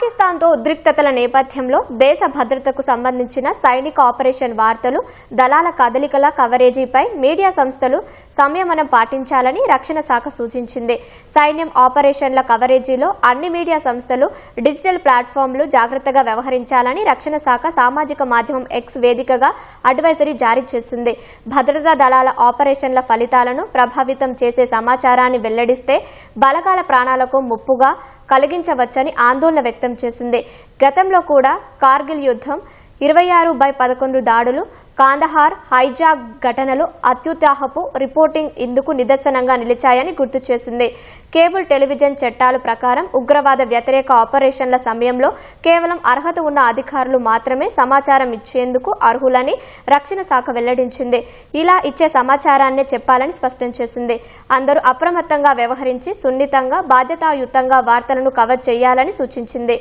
పాకిస్తాన్తో ఉద్రిక్తతల నేపథ్యంలో దేశ భద్రతకు సంబంధించిన సైనిక ఆపరేషన్ వార్తలు దళాల కదలికల కవరేజీపై మీడియా సంస్థలు సంయమనం పాటించాలని రక్షణ శాఖ సూచించింది. సైన్యం ఆపరేషన్ల కవరేజీలో అన్ని మీడియా సంస్థలు డిజిటల్ ప్లాట్ఫామ్లు జాగ్రత్తగా వ్యవహరించాలని రక్షణ శాఖ సామాజిక మాధ్యమం ఎక్స్ వేదికగా అడ్వైజరీ జారీ చేసింది. భద్రతా దళాల ఆపరేషన్ల ఫలితాలను ప్రభావితం చేసే సమాచారాన్ని వెల్లడిస్తే బలగాల ప్రాణాలకు ముప్పుగా కలిగించవచ్చని ఆందోళన వ్యక్తం చేసింది. గతంలో కూడా కార్గిల్ యుద్ధం ఇరవై ఆరు బై పదకొండు దాడులు కాందహార్ హైజాక్ ఘటనలు అత్యుత్సాహపు రిపోర్టింగ్ ఇందుకు నిదర్శనంగా నిలిచాయని గుర్తు చేసింది. కేబుల్ టెలివిజన్ చట్టాల ప్రకారం ఉగ్రవాద వ్యతిరేక ఆపరేషన్ల సమయంలో కేవలం అర్హత ఉన్న అధికారులు మాత్రమే సమాచారం ఇచ్చేందుకు అర్హులని రక్షణ శాఖ వెల్లడించింది. ఇలా ఇచ్చే సమాచారాన్నే చెప్పాలని స్పష్టం చేసింది. అందరూ అప్రమత్తంగా వ్యవహరించి సున్నితంగా బాధ్యతాయుతంగా వార్తలను కవర్ చేయాలని సూచించింది.